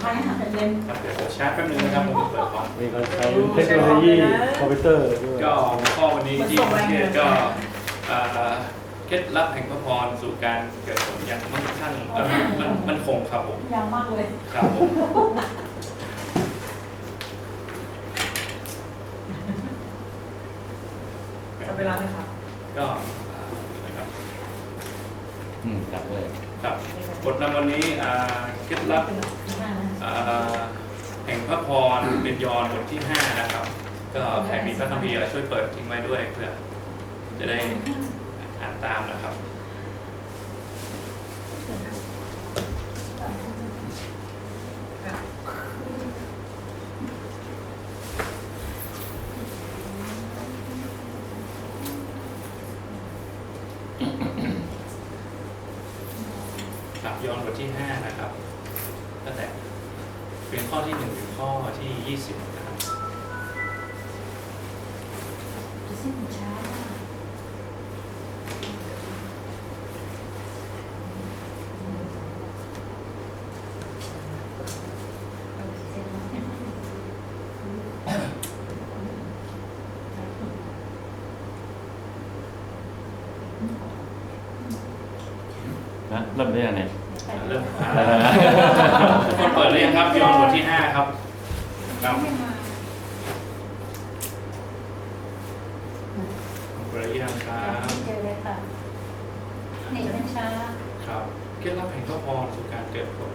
ใครหาเป็นเล่มครับเดี๋ยวผมชาร์จแป๊บนึงนะครับผมเปิดคอมนี่ก็ใช้เทคโนโลยีคอมพิวเตอร์ด้วยก็หัวข้อวันนี้ที่ประเทศก็เอ่อเคล็ดลับแห่งพระพรสู่การเกิดผลอย่างมั่งคั่งเอ่อมันมันคงครับผมยาวมากเลยครับผมจะเวลาไหมคะก็นะครับอืมจับเลยครับบทนำวันนี้อ่าเคล็ดลับอ่า แห่งพระพรเป็นยอนบทที่5นะครับ ก็ใครมีพระคัมภีร์อะไรช่วยเปิดทิ้งไว้ด้วยเพื่อจะได้อ่านตามนะครับครับยอนบทที่5นะครับ ข้อที่1ถึงข้อที่20นะครับจะสิ้นช้านะเริ่มได้ยังไงเริ่มอ่านทุกคนเปิดเลยงครับยอนบทที่ 5 ครับ ครับเปิดหรือยังครับเจอเลยค่ะนี่เป็นช้าครับเคล็ดลับแห่งพระพรสู่การเกิดผล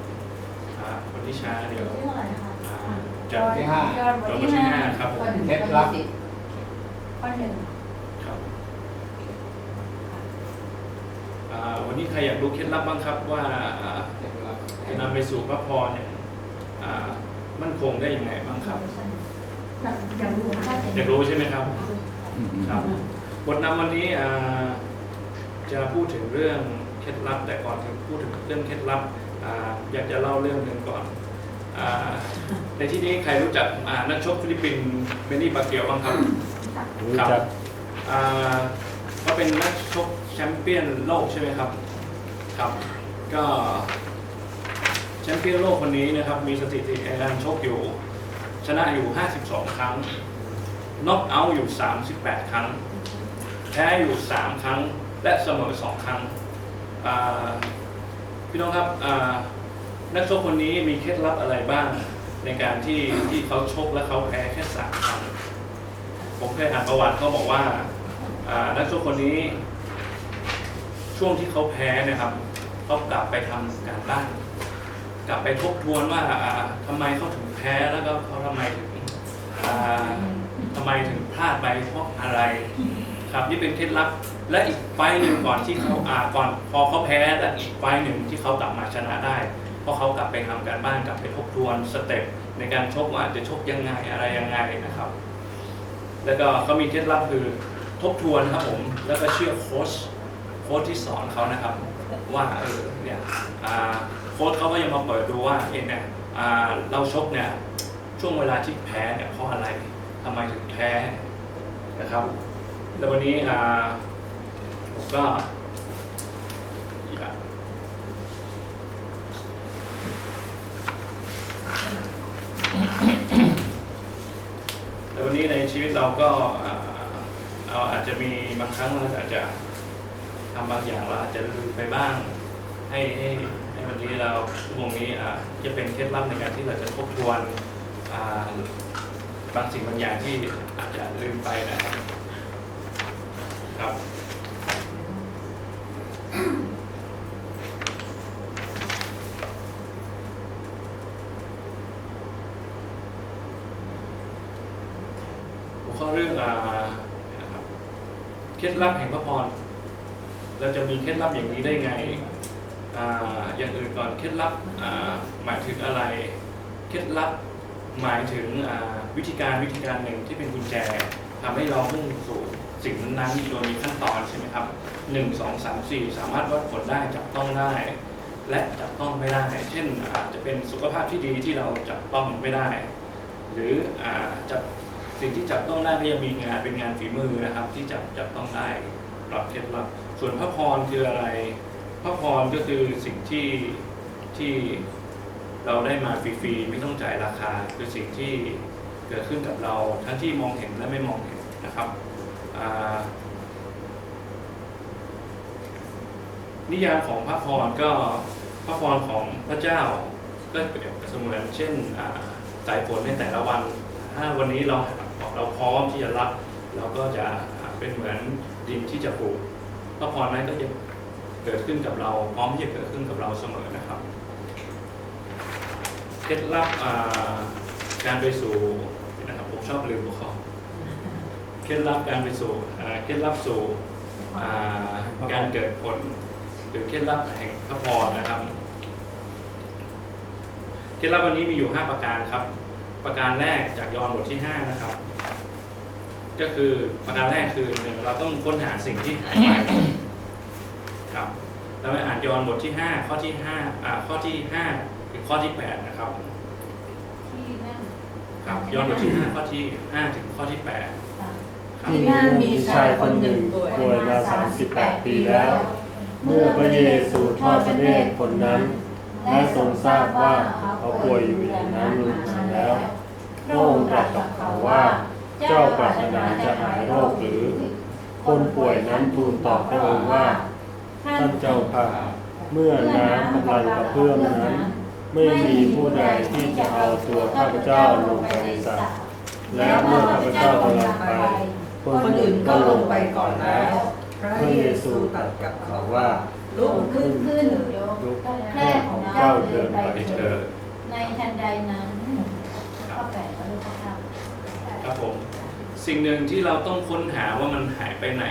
อ่าคนที่ช้าเดี๋ยวชื่ออะไรคะอ่าจะที่ห้ายอดบยทอนบทที่ที่ห้า5ครับผมเคล็ดลับข้อหนึ่งครับอ่าวันนี้ใครอยากรู้เคล็ดลับบ้างครับว่าอ่าเคล็ดลับจะนำไปสู่พระพรเนี่ยอ่า มั่นคงได้ยังไงบ้างครับอยากรู้ถ้าอยากรู้ใช่ไหมครับอืมอืมครับบทนำวันนี้อ่าจะพูดถึงเรื่องเคล็ดลับ แต่ก่อนถึงพูดถึงเรื่องเคล็ดลับอ่าอยากจะเล่าเรื่องหนึ่งก่อนอาในที่นี้ใครรู้จักอ่านักชกฟิลิปปินส์เบนนี่ปาเกียวบ้างครับรู้จักอ่าเขาเป็นนักชกแชมเปี้ยนโลกใช่ไหมครับครับ ก็ แชมเปี้ยนโลกคนนี้นะครับมีสถิติในการชกอยู่ ชนะอยู่ 52 ครั้งน็อกเอาท์อยู่ 38 ครั้ง แพ้อยู่ 3 ครั้ง และเสมอ 2 ครั้งพี่น้องครับนักชกคนนี้มีเคล็ดลับอะไรบ้างในการที่ที่เขาชกและเขาแพ้แค่3ครั้งผมเคยอ่านประวัติเขาบอกว่านักชกคนนี้ ช่วงที่เขาแพ้เนะครับเขากลับไปทำการบ้าน กลับไปทบทวนว่าอ่าทำไมเขาถึงแพ้แล้วก็เขาทำไมถึงอ่าทำไมถึงพลาดไปเพราะอะไร ครับนี่เป็นเคล็ดลับและอีกไฟหนึ่งก่อนที่เขาอ่าก่อนพอเขาแพ้และอีกไฟหนึ่งที่เขากลับมาชนะได้เพราะเขากลับไปทำการบ้านกลับไปทบทวนสเต็ปในการชกว่าจะชกยังไงอะไรยังไงนะครับ แล้วก็เขามีเคล็ดลับคือทบทวนครับผมแล้วก็เชื่อโค้ชโค้ชที่สอนเขานะครับ ว่าเออเนี่ยอ่า โค้ชเขาก็ยังมาเปิดดูว่าเองเนี่ยเราชกเนี่ยช่วงเวลาที่แพ้เนี่ยเพราะอะไรทำไมถึงแพ้นะครับ แล้ววันนี้อ่าผมก็แล้ววันนี้ในชีวิตเราก็เราอาจจะมีบางครั้งเราอาจจะทำบางอย่างเราอาจจะลืมไปบ้างให้ให้ วันนี้เราชั่วโมงนี้จะเป็นเคล็ดลับในการที่เราจะทบทวนบางสิ่งบางอย่างที่อาจจะลืมไปนะครับครับหัวข้อเรื่องเคล็ดลับแห่งพระพรเราจะมีเคล็ดลับอย่างนี้ได้ไง อย่างอื่นก่อนเคล็ดลับหมายถึงอะไร เคล็ดลับหมายถึงวิธีการวิธีการหนึ่งที่เป็นกุญแจทำให้เรามุ่งสู่สิ่งนั้นๆโดยมีขั้นตอนใช่ไหมครับหนึ่งสองสามสี่สามารถวัดผลได้จับต้องได้ และจับต้องไม่ได้ เช่นอาจจะเป็นสุขภาพที่ดีที่เราจับต้องไม่ได้ หรือจับสิ่งที่จับต้องได้ก็ยังมีงานเป็นงานฝีมือนะครับ ที่จับจับต้องได้ปรับเคล็ดลับส่วนพระพรคืออะไร พระพรก็คือสิ่งที่ที่เราได้มาฟรีๆไม่ต้องจ่ายราคา คือสิ่งที่เกิดขึ้นกับเราทั้งที่มองเห็นและไม่มองเห็นนะครับนิยามของพระพรก็พระพรของพระเจ้าก็เปรียบเสมือนเช่นสายฝนในแต่ละวัน ถ้าวันนี้เราเราพร้อมที่จะรับ เราก็จะเป็นเหมือนดินที่จะปลูกพระพรนั้นก็จะ เกิดขึ้นกับเราพร้อมที่จะเกิดขึ้นกับเราเสมอนะครับเคล็ดลับการไปสู่นะครับผมชอบลืมหัวข้อเคล็ดลับการไปสู่เคล็ดลับสู่การเกิดผลหรือเคล็ดลับแห่งพระพรนะครับเคล็ดลับวันนี้มีอยู่ 5 ประการครับ ประการแรกจากยอห์นบทที่ 5 นะครับ ก็คือประการแรกคือหนึ่งเราต้องค้นหาสิ่งที่หายไป ครับแล้วไปอ่านยอห์นบทที่ 5 ข้อที่5อ่าข้อที่5ถึงข้อที่8นะครับที่นั่นครับยอห์นบทที่ 5 ข้อที่5ถึงข้อที่8ค่ะครับที่นั่นมีชายคนหนึ่งป่วยมา38 ปีแล้ว เมื่อพระเยซูทอดพระเนตรคนนั้น และทรงทราบว่าเขาป่วยอยู่อย่างนั้นนานแล้วพระองค์ตรัสกับเขาว่า เจ้าปรารถนาจะหายโรคหรือ คนป่วยนั้นทูลตอบพระองค์ว่า ท่านเจ้าค่ะเมื่อน้ำกำลังกระเพื่อมนั้น ไม่มีผู้ใดที่จะเอาตัวข้าพเจ้าลงไปในสระและเมื่อข้าพเจ้ากำลังไป คนอื่นก็ลงไปก่อนแล้วพระเยซูตรัสกับเขาว่าลุกขึ้นขึ้นยกแพร่ของเจ้าเดินไปไปเถิเถิดดในทันใดนั้นข้อแปดก็ลูกพระธรรมครับผมสิ่งหนึ่งที่เราต้องค้นหาว่ามันหายไปไหน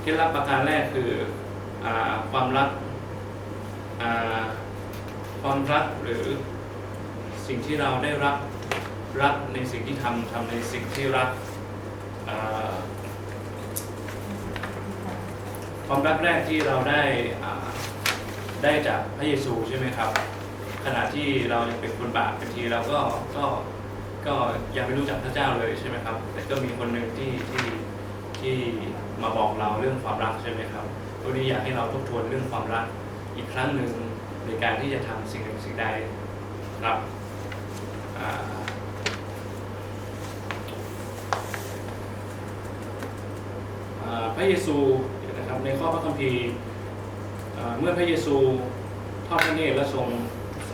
เคล็ดลับประการแรกคืออา ความรักความรักหรือสิ่งที่เราได้รับรักในสิ่งที่ทำทำในสิ่งที่รักความรักแรกที่เราได้ได้จากพระเยซูใช่ไหมครับ ขณะที่เรายังเป็นคนบาปบางทีเราก็ก็ก็ยังไม่รู้จักพระเจ้าเลยใช่ไหมครับ แต่ก็มีคนหนึ่งที่ที่ที่มาบอกเราเรื่องความรักใช่ไหมครับ วันนี้อยากให้เราทบทวนเรื่องความรักอีกครั้งหนึ่งในการที่จะทำสิ่งหนึ่งสิ่งใดครับพระเยซูนะครับในข้อพระคัมภีร์เมื่อพระเยซูทอดพระเนตรและทรง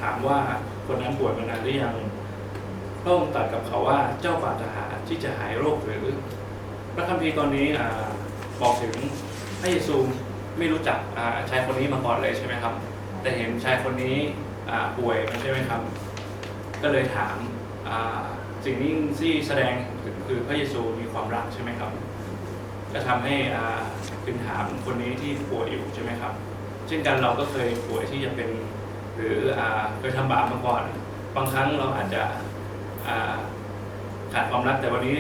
ถามว่าคนนั้นป่วยมานานหรือยังพระองค์ตรัสกับเขาว่าเจ้าปรารถนาที่จะหายโรคหรือ พระคัมภีร์ตอนนี้อบอกถึงพระเยซู ไม่รู้จักชายคนนี้มาก่อนเลยใช่ไหมครับ แต่เห็นชายคนนี้ป่วยใช่ไหมครับ ก็เลยถามสิ่งนี้ที่แสดงคือพระเยซูมีความรักใช่ไหมครับก็ทำให้อ่าพึงถามคนนี้ที่ป่วยอยู่ใช่ไหมครับ เช่นกันเราก็เคยป่วยที่จะเป็นหรืออเคยทำบาปมาก่อน บางครั้งเราอาจจะขาดความรักแต่วันนี้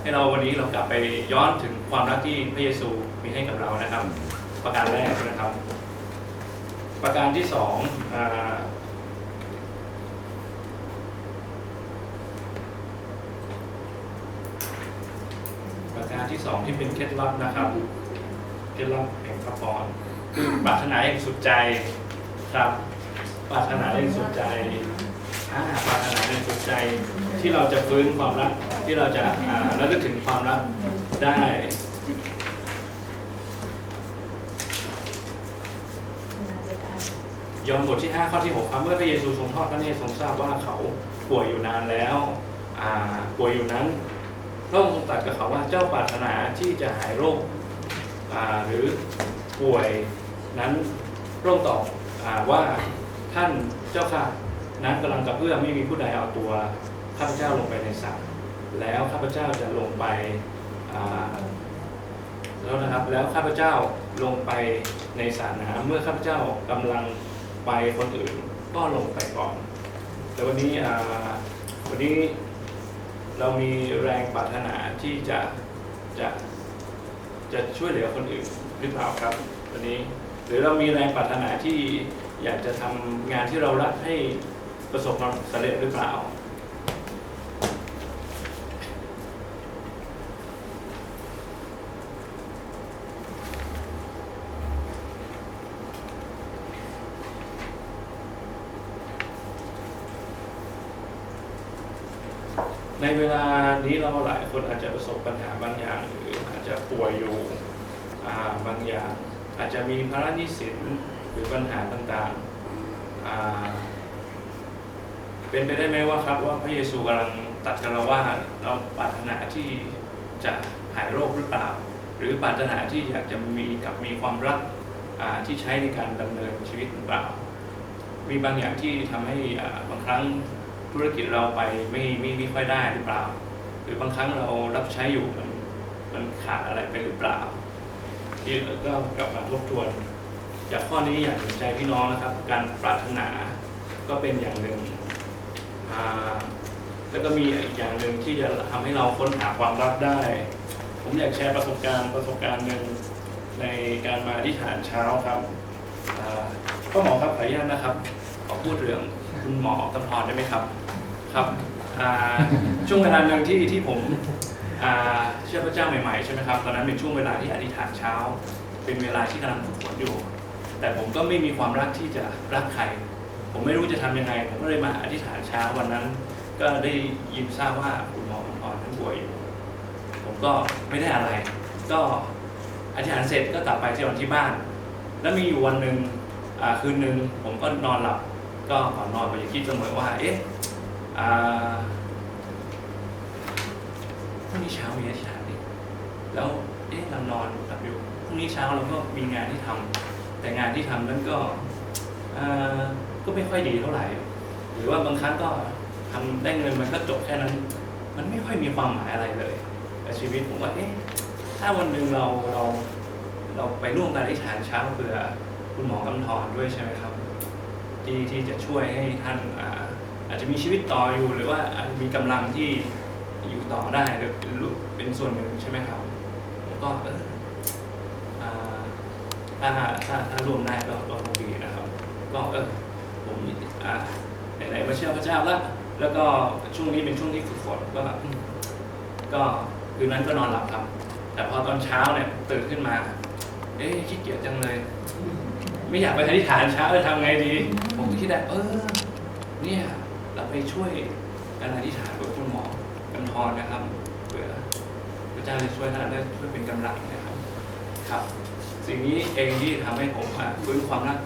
ให้เราวันนี้เรากลับไปย้อนถึงความรักที่พระเยซูมีให้กับเรานะครับ ประการแรกนะครับ ประการที่สองอประการที่สองที่เป็นเคล็ดลับนะครับเคล็ดลับแห่งพระพรคือปรารถนาอย่างสุดใจครับปรารถนาอย่างสุดใจปรารถนาในสุดใจที่เราจะฟื้นความรักที่เราจะระลึกถึงความรักได้ ยอห์นบทที่ 5 ข้อที่ 6 ครับเมื่อพระเยซูทรงทอดพระเนตรทรงทราบว่าเขาป่วยอยู่นานแล้วป่วยอยู่นั้นพระองค์ทรงตรัสกับเขาว่าเจ้าปรารถนาที่จะหายโรคหรือป่วยนั้นพระองค์ตอบอว่าท่านเจ้าค่ะน้ำกำลังกระเพื่อมไม่มีผู้ใดเอาตัวข้าพเจ้าลงไปในสระแล้วข้าพเจ้าจะลงไปแล้วนะครับแล้วข้าพเจ้าลงไปในสระน้ำเมื่อข้าพเจ้ากำลัง ไปคนอื่นก็ลงไปก่อน แต่วันนี้อ่าวันนี้เรามีแรงปรารถนาที่จะจะจะช่วยเหลือคนอื่นหรือเปล่าครับวันนี้ หรือเรามีแรงปรารถนาที่อยากจะทำงานที่เรารักให้ประสบความสำเร็จหรือเปล่า ในเวลานี้เราหลายคนอาจจะประสบปัญหาบางอย่างหรืออาจจะป่วยอยู่บางอย่าง อาจจะมีภาระหนี้สินหรือปัญหาต่างๆ เป็นไปได้ไหมว่าครับว่าพระเยซูกำลังตัดกับเราว่าเราปรารถนาที่จะหายโรคหรือเปล่า หรือปรารถนาที่อยากจะมีกับมีความรักที่ใช้ในการดำเนินชีวิตหรือเปล่า มีบางอย่างที่ทำให้บางครั้ง ธุรกิจเราไปไม่ไม่ไม่ค่อยได้หรือเปล่า หรือบางครั้งเรารับใช้อยู่มันมันขาดอะไรไปหรือเปล่า ที่ก็กลับมาทบทวน จากข้อนี้อยากเห็นใจพี่น้องนะครับ การปรารถนาก็เป็นอย่างหนึ่งแล้วก็มีอีกอย่างหนึ่งที่จะทำให้เราค้นหาความรักได้ ผมอยากแชร์ประสบการณ์ประสบการณ์หนึ่งในการมาที่ฐานเช้าครับอ่าก็หมอครับขออนุญาตนะครับ ขอพูดเรื่อง คุณหมอกำพรได้ไหมครับครับอ่าช่วงเวลาหนึ่งที่ที่ผมอ่าเชื่อพระเจ้าใหม่ๆใช่ไหมครับตอนนั้นเป็นช่วงเวลาที่อธิษฐานเช้า เป็นเวลาที่กำลังฝึกฝนอยู่ แต่ผมก็ไม่มีความรักที่จะรักใคร ผมไม่รู้จะทำยังไง ผมก็เลยมาอธิษฐานเช้าวันนั้น ก็ได้ยินทราบว่าคุณหมอกำพรท่านป่วยอยู่ ผมก็ไม่ได้อะไร ก็อธิษฐานเสร็จก็กลับไปที่วันที่บ้าน แล้วมีอยู่วันหนึ่งคืนหนึ่งผมก็นอนหลับ ก็ก่อนนอนผมจะคิดเสมอว่า เอ๊ะพรุ่งนี้เช้ามีอธิษฐานดิแล้ว เอ๊ะเรานอนหลับอยู่พรุ่งนี้เช้าเราก็มีงานที่ทำแต่งานที่ทำนั้นก็ก็ไม่ค่อยดีเท่าไหร่ หรือว่าบางครั้งก็ทำได้เงินมันก็จบแค่นั้น มันไม่ค่อยมีความหมายอะไรเลยแต่ชีวิตผมว่า เอ๊ะ ถ้าวันหนึ่งเราเราเราไปร่วมกันอธิษฐานเช้าเผื่อคุณหมอกำธรด้วยใช่ไหมครับ ที่ที่จะช่วยให้ท่านอาอาจจะมีชีวิตต่ออยู่ หรือว่าอาจจะมีกำลังที่อยู่ต่อได้เป็นรูปเป็นส่วนหนึ่งใช่ไหมครับแล้วก็เอออาถ้าถ้าถ้ารวมได้ก็ก็คงดีนะครับ ก็เออผมอ่าไหนๆมาเชื่อพระเจ้าแล้วแล้วก็ช่วงนี้เป็นช่วงที่ฝึกฝนก็ก็คืนนั้นก็นอนหลับครับ แต่พอตอนเช้าเนี่ยตื่นขึ้นมา เอ๊ะขี้เกียจจังเลย ไม่อยากไปอธิษฐานเช้าจะทำไงดี ผมก็คิดได้เออเนี่ยเราไปช่วยการอธิษฐานกับคุณหมอกำธรนะครับเผื่อพระเจ้าจะช่วยท่านได้ช่วยเป็นกำลังนะครับ ครับ สิ่งนี้เองที่ทำให้ผมฟื้นความรัก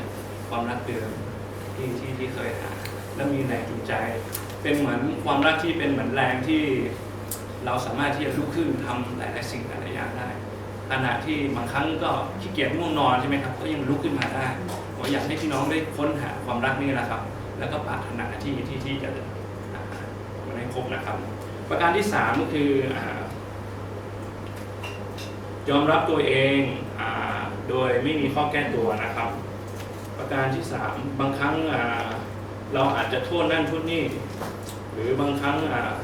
ความรักเดิมที่ที่ที่เคยหาและมีแรงจูงใจ เป็นเหมือนความรักที่เป็นเหมือนแรงที่เราสามารถที่จะลุกขึ้นทำหลาย ๆ สิ่งหลายๆอย่างได้ ขณะที่บางครั้งก็ขี้เกียจง่วงนอนใช่ไหมครับ ก็ยังลุกขึ้นมาได้ผมอยากให้พี่น้องได้ค้นหาความรักนี่แหละครับ แล้วก็ปรารถนาที่ที่ที่จะอ่ามันให้ครบนะครับ ประการที่สามก็คืออยอมรับตัวเองอโดยไม่มีข้อแก้ตัวนะครับ ประการที่สามบางครั้งเราอาจจะโทษนั่นโทษนี่ หรือบางครั้ง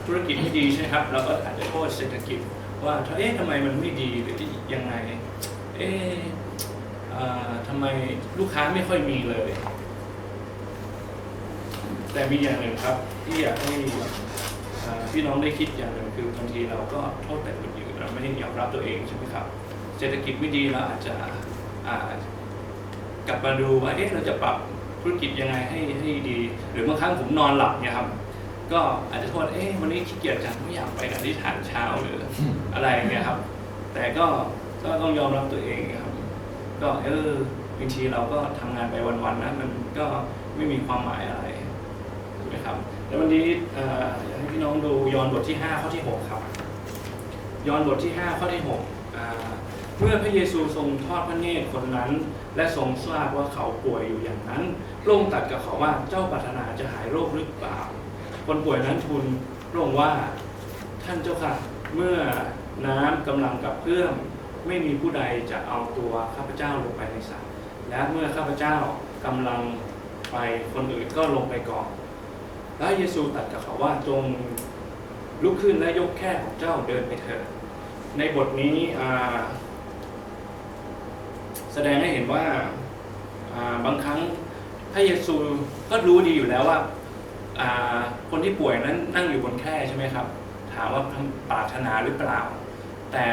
ธุรกิจไม่ดีใช่ไหมครับเราก็อาจจะโทษเศรษฐกิจ ว่าเอ๊ะทำไมมันไม่ดีหรือยังไง เอ๊ะทำไมลูกค้าไม่ค่อยมีเลย แต่มีอย่างหนึ่งครับ ที่อยากให้พี่น้องได้คิดอย่างหนึ่งคือบางทีเราก็โทษแต่คนอื่นเราไม่ได้ยอมรับตัวเองใช่ไหมครับ เศรษฐกิจไม่ดีเราอาจจะกลับมาดูว่าเอ๊ะเราจะปรับธุรกิจยังไงให้ให้ดี หรือบางครั้งผมนอนหลับเนี่ยครับ ก็อาจจะโทษเอ๊ะวันนี้ขี้เกียจจังไม่อยากไปอธิษฐานเช้าหรืออะไรอย่างเงี้ยครับ แต่ก็ก็ต้องยอมรับตัวเองครับ ก็เออบางทีเราก็ทำงานไปวันๆนะมันก็ไม่มีความหมายอะไรถูกไหมครับ แล้ววันนี้เอ่ออยากให้พี่น้องดูยอห์นบทที่ 5 ข้อที่ 6 ครับยอห์นบทที่ 5 ข้อที่6อ่าเมื่อพระเยซูทรงทอดพระเนตรคนนั้น และทรงทราบว่าเขาป่วยอยู่อย่างนั้นพระองค์ตรัสกับเขาว่าเจ้าปรารถนาจะหายโรคหรือเปล่า คนป่วยนั้นทูลพระองค์ว่าท่านเจ้าค่ะเมื่อน้ำกำลังกับเพื่อมไม่มีผู้ใดจะเอาตัวข้าพเจ้าลงไปในสระและเมื่อข้าพเจ้ากำลังไปคนอื่นก็ลงไปก่อนแล้วเยซูตรัสกับเขาว่าจงลุกขึ้นและยกแค่ของเจ้าเดินไปเถิด ในบทนี้แสดงให้เห็นว่าบางครั้งพระเยซูก็รู้ดีอยู่แล้วว่า คนที่ป่วยนั้นนั่งอยู่บนแคร่ใช่ไหมครับ ถามว่าปรารถนาหรือเปล่า แต่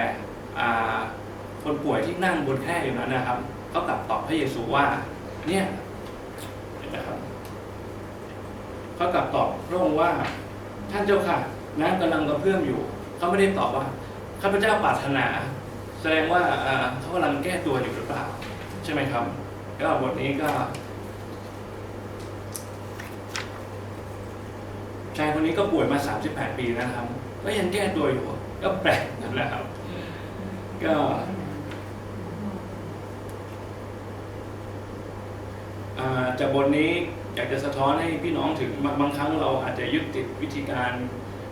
คนป่วยที่นั่งบนแคร่อยู่นั้นนะครับ ก็กลับตอบพระเยซูว่า เนี่ยเห็นไหมครับเขากลับตอบพระองค์ว่าท่านเจ้าค่ะน้ำกำลังกระเพื่อมอยู่เขาไม่ได้ตอบว่าข้าพเจ้าปรารถนา แสดงว่าเขากำลังแก้ตัวอยู่หรือเปล่า ใช่ไหมครับ ก็บทนี้ก็ ชายคนนี้ก็ป่วยมา 38 ปีแล้วนะครับ ก็ยังแก้ตัวอยู่ ก็แปลกนั่นแหละครับ ก็ จากบทนี้อยากจะสะท้อนให้พี่น้องถึงบางครั้งเราอาจจะยึดติดวิธีการ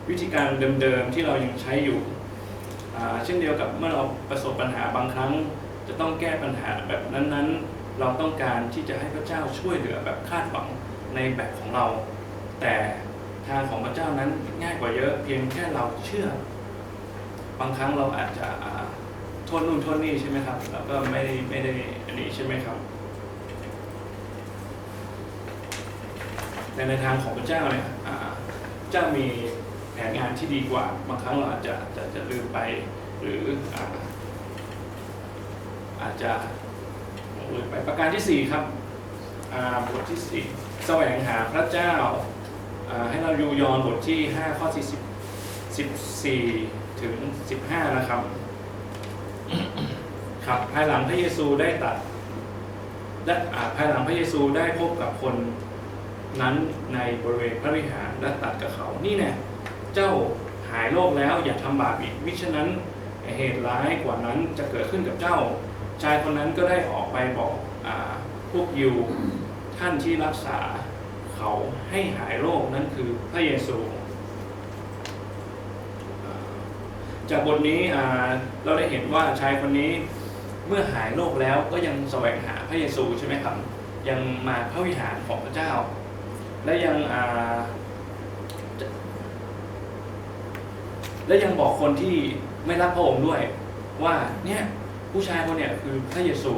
วิธีการเดิมๆที่เรายังใช้อยู่ เช่นเดียวกับเมื่อเราประสบปัญหาบางครั้ง จะต้องแก้ปัญหาแบบนั้นๆ เราต้องการที่จะให้พระเจ้าช่วยเหลือแบบคาดหวังในแบบของเรา แต่ ทางของพระเจ้านั้นง่ายกว่าเยอะเพียงแค่เราเชื่อ บางครั้งเราอาจจะโทษนู่นโทษนี่ใช่ไหมครับแล้วก็ไม่ได้ไม่ได้อันนี้ใช่ไหมครับแต่ในทางของพระเจ้าเนี่ยเจ้ามีแผนงานที่ดีกว่า บางครั้งเราอาจจะจะจะลืมไปหรืออาอาจจะลืมไปประการที่สี่ครับบทที่สี่แสวงหาพระเจ้า ให้เราดูยอนบทที่ห้าข้อที่สิบสิบสี่ถึงสิบห้านะครับ ครับภายหลังพระเยซูได้ตัดและภายหลังพระเยซูได้พบกับคนนั้นในบริเวณพระวิหารและตัดกับเขา นี่เนี่ยเจ้าหายโรคแล้วอย่าทำบาปอีกมิฉะนั้นเหตุร้ายกว่านั้นจะเกิดขึ้นกับเจ้า ชายคนนั้นก็ได้ออกไปบอกอพวกยิวท่านที่รักษา เขาให้หายโรคนั้นคือพระเยซูจากบทนี้เราได้เห็นว่าชายคนนี้เมื่อหายโรคแล้วก็ยังแสวงหาพระเยซูใช่ไหมครับ ยังมาพระวิหารของพระเจ้า และยังและยังบอกคนที่ไม่รักพระองค์ด้วย ว่าเนี่ยผู้ชายคนเนี่ยคือพระเยซู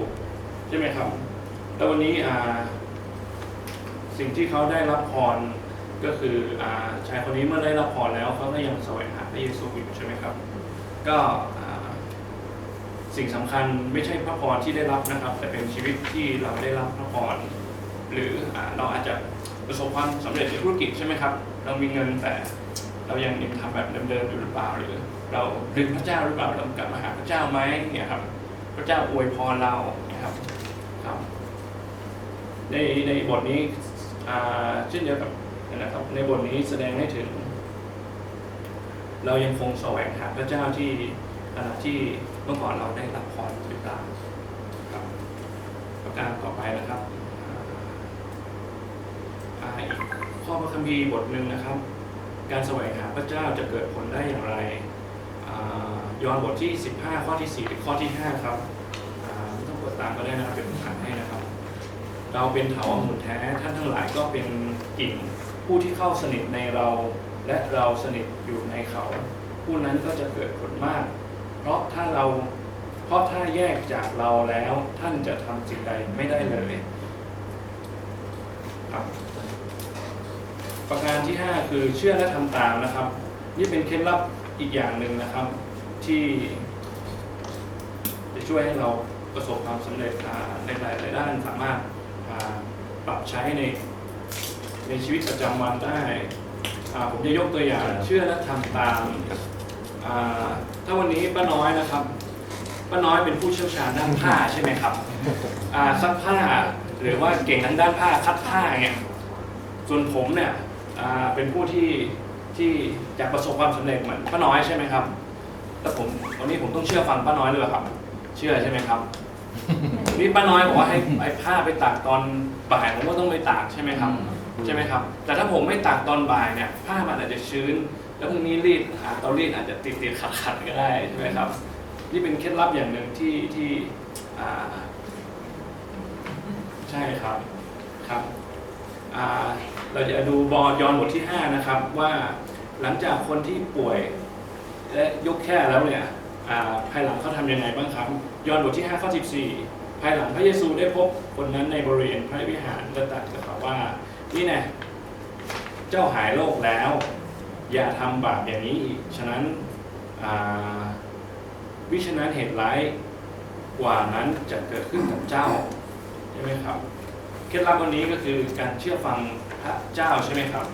ใช่ไหมครับ แล้ววันนี้อ่า สิ่งที่เขาได้รับพรก็คืออาชายคนนี้เมื่อได้รับพรแล้วเขาก็ยังแสวงหาพระเยซูอยู่ใช่ไหมครับ ก็อ่าสิ่งสำคัญไม่ใช่พระพรที่ได้รับนะครับ แต่เป็นชีวิตที่เราได้รับพระพรหรืออาเราอาจจะประสบความสำเร็จในธุรกิจใช่ไหมครับ เรามีเงินแต่เรายังยังทำแบบเดิมๆอยู่หรือเปล่าหรือ เราลืมพระเจ้าหรือเปล่าเรากลับมาหาพระเจ้าไหมเนี่ยครับพระเจ้าอวยพรเราครับครับ ในในบทนี้ เช่นเดียวกับนะครับในบทนี้แสดงให้ถึง เรายังคงแสวงหาพระเจ้าที่ขณะที่เมื่อก่อนเราได้รับพรหรือเปล่าครับประการต่อไปนะครับอีกข้อพระคัมภีร์บทหนึ่งนะครับ การแสวงหาพระเจ้าจะเกิดผลได้อย่างไรอ่ายอนบทที่ 15 ข้อที่ 4 ถึงข้อที่ 5 ครับไม่ต้องเปิดตามก็ได้นะครับเดี๋ยวผมอ่านให้นะครับ เราเป็นเถาอมุนแท้ท่านทั้งหลายก็เป็นกิ่งผู้ที่เข้าสนิทในเรา และเราสนิทอยู่ในเขา ผู้นั้นก็จะเกิดผลมาก เพราะถ้าเราเพราะถ้าแยกจากเราแล้วท่านจะทำสิ่งใดไม่ได้เลยครับประการที่ 5 คือเชื่อและทำตามนะครับ นี่เป็นเคล็ดลับอีกอย่างหนึ่งนะครับ ที่จะช่วยให้เราประสบความสำเร็จในหลายๆด้านสามารถ ปรับใช้ในในชีวิตประจำวันได้อ่าผมจะยกตัวอย่างเชื่อและทำตามอ่าถ้าวันนี้ป้าน้อยนะครับป้าน้อยเป็นผู้เชี่ยวชาญด้านผ้าใช่ไหมครับอ่าซักผ้าหรือว่าเก่งทางด้านผ้าคัดผ้าเนี่ยส่วนผมเนี่ยอ่าเป็นผู้ที่ที่อยากประสบความสำเร็จเหมือนป้าน้อยใช่ไหมครับแต่ผมวันนี้ผมต้องเชื่อฟังป้าน้อยเลยเหรอครับ เชื่อใช่ไหมครับนี่ป้าน้อยบอกว่าให้ไอ้ผ้าไปตากตอน บ่ายผมก็ต้องไปตากใช่ไหมครับใช่ไหมครับ แต่ถ้าผมไม่ตากตอนบ่ายเนี่ยผ้ามันอาจจะชื้น แล้วพรุ่งนี้รีดหาเตารีดอาจจะติดติดขัดขัดๆก็ได้ใช่ไหมครับ นี่เป็นเคล็ดลับอย่างหนึ่งที่ที่อ่าใช่ครับครับอ่าเราจะดูบอยอนบทที่ 5 นะครับว่าหลังจากคนที่ป่วยและยกแค่แล้วเนี่ยอ่าภายหลังเขาทำยังไงบ้างครับ ยอห์นบทที่5ข้อ14 ภายหลังพระเยซูได้พบคนนั้นในบริเวณพระวิหารและตรัสกับเขาว่า นี่น่เจ้าหายโรคแล้ว อย่าทำบาปอย่างนี้อีก ฉะนั้นวิฉะนั้นเหตุร้ายกว่านั้นจะเกิดขึ้นกับเจ้าใช่ไหมครับเคล็ดลับวันนี้ก็คือการเชื่อฟังพระเจ้าใช่ไหมครับ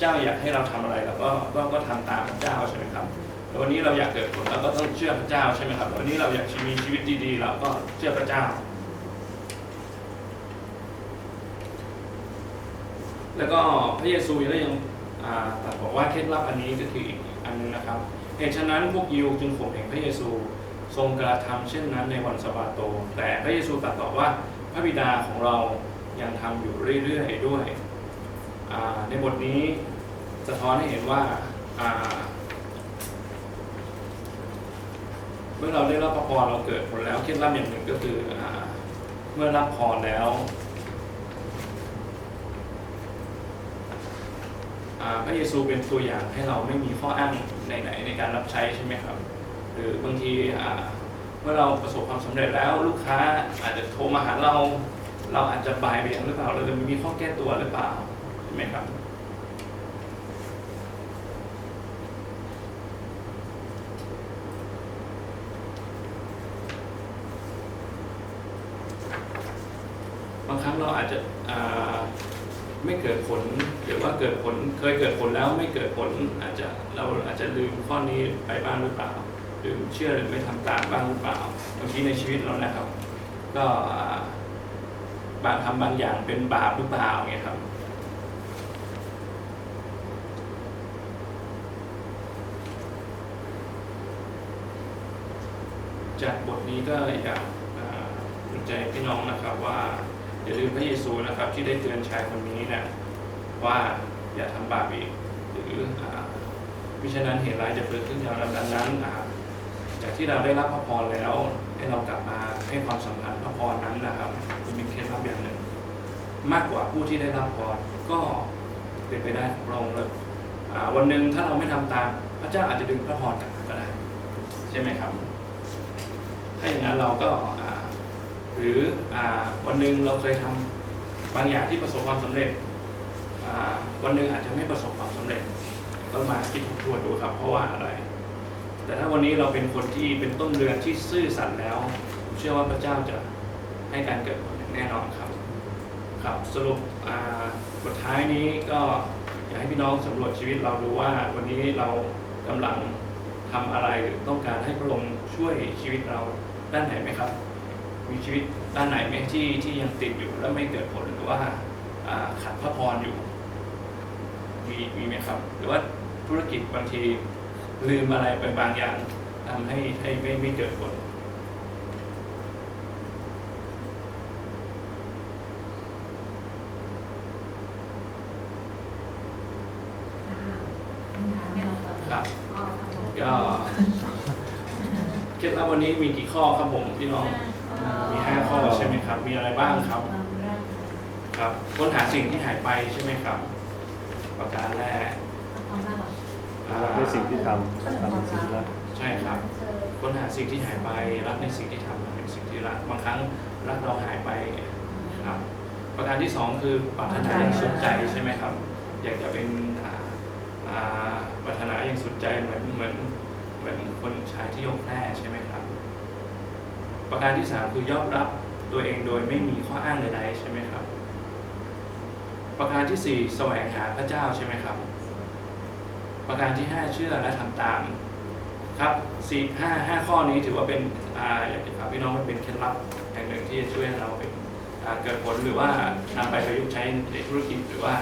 เจ้าอยากให้เราทำอะไรเราก็ก็ก็ทำตามพระเจ้าใช่ไหมครับแล้ววันนี้เราอยากเกิดผลเราก็ต้องเชื่อพระเจ้าใช่ไหมครับวันนี้เราอยากมีชีวิตดีๆเราก็เชื่อพระเจ้า แล้วก็พระเยซูก็ยังอ่าตรัสบอกว่าเคล็ดลับอันนี้ก็คืออีกอันนึงนะครับ เหตุฉะนั้นพวกยิวจึงข่มเหงพระเยซูทรงกระทำเช่นนั้นในวันสะบาโต แต่พระเยซูตรัสตอบว่าพระบิดาของเรายังทำอยู่เรื่อยๆด้วย ในบทนี้สะท้อนให้เห็นว่าเมื่อเราได้รับพระพรเราเกิดผลแล้วเคล็ดลับอย่างหนึ่งก็คืออเมื่อรับพรแล้วอ่า พระเยซูเป็นตัวอย่างให้เราไม่มีข้ออ้างไหนๆในการรับใช้ใช่ไหมครับ หรือบางทีเมื่อเราประสบความสำเร็จแล้วลูกค้าอาจจะโทรมาหาเรา เราอาจจะบายเบี่ยงหรือเปล่าเราจะมีข้อแก้ตัวหรือเปล่าใช่ไหมครับบางครั้งเราอาจจะ ไม่เกิดผลหรือว่าเกิดผลเคยเกิดผลแล้วไม่เกิดผลอาจจะเราอาจจะลืมข้อนี้ไปบ้างหรือเปล่าหรือเชื่อหรือไม่ทำตามบ้างหรือเปล่าบางทีในชีวิตเรานะครับ ก็บางทำบางอย่างเป็นบาปหรือเปล่าเงี้ยครับจากบทนี้ก็อยากอ่าหนุนใจพี่น้องนะครับว่า อย่าลืมพระเยซูนะครับ ที่ได้เตือนชายคนนี้นะว่าอย่าทำบาปอีก หรืออ่ามิฉะนั้นเหตุร้ายจะเกิดขึ้นอย่างดังนั้นอ่าจากที่เราได้รับพระพรแล้ว ให้เรากลับมาให้ความสำคัญพระพรนั้นนะครับจะมีเคล็ดลับอย่างหนึ่ง มากกว่าผู้ที่ได้รับพรก็เป็นไปได้ของพระองค์เลยวันหนึ่งถ้าเราไม่ทำตาม พระเจ้าอาจจะดึงพระพรกลับมาก็ได้ ใช่ไหมครับ ถ้าอย่างนั้นเราก็ หรืออวันหนึ่งเราเคยทำบางอย่างที่ประสบความสำเร็จวันหนึ่งอาจจะไม่ประสบความสำเร็จก็มาคิดทวนดูครับ เพราะว่าอะไร แต่ถ้าวันนี้เราเป็นคนที่เป็นต้นเรือนที่ซื่อสัตย์แล้วผมเชื่อว่าพระเจ้าจะให้การเกิดผลแน่นอนครับ ครับสรุปอ่าบทท้ายนี้ก็อยากให้พี่น้องสำรวจชีวิตเราดูว่าวันนี้เรากำลังทำอะไรหรือต้องการให้พระองค์ช่วยชีวิตเราด้านไหนไหมครับ มีชีวิตด้านไหนไหมที่ที่ยังติดอยู่แล้วไม่เกิดผลหรือว่าอ่าขัดพระพรอยู่มีมีไหมครับ หรือว่าธุรกิจบางทีลืมอะไรไปบางอย่างทำให้ให้ไม่ไม่เกิดผลครับก็เคล็ดลับวันนี้มีกี่ข้อครับผมพี่น้อง มีห้าข้อใช่ไหมครับ มีอะไรบ้างครับ ครับค้นหาสิ่งที่หายไปใช่ไหมครับ ประการแรกอ่ารักในสิ่งที่ทำทำในสิ่งที่รักใช่ครับ ค้นหาสิ่งที่หายไป รักในสิ่งที่ทำเป็นสิ่งที่รัก บางครั้งรักเราหายไปครับ ประการที่สองคือปรารถนาอย่างสุดใจใช่ไหมครับ อยากจะเป็นอ่าอ่าปรารถนาอย่างสุดใจเหมือนเหมือนเหมือนคนชายที่ยกแพร่ใช่ไหมครับ ประการที่สามคือยอมรับตัวเองโดยไม่มีข้ออ้างใดๆใช่ไหมครับ ประการที่สี่แสวงหาพระเจ้าใช่ไหมครับ ประการที่ห้าเชื่อและทำตามครับสี่ห้าห้าข้อนี้ถือว่าเป็นอ่าอยากจะฝากพี่น้องมันเป็นเคล็ดลับอย่างหนึ่งที่จะช่วยให้เราเป็นอ่าเกิดผลหรือว่านำไปประยุกต์ใช้ในธุรกิจหรือว่า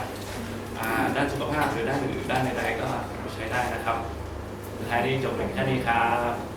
อ่าด้านสุขภาพหรือด้านอื่นด้านใดๆก็ใช้ได้นะครับสุดท้ายนี้จบเพียงแค่นี้ครับ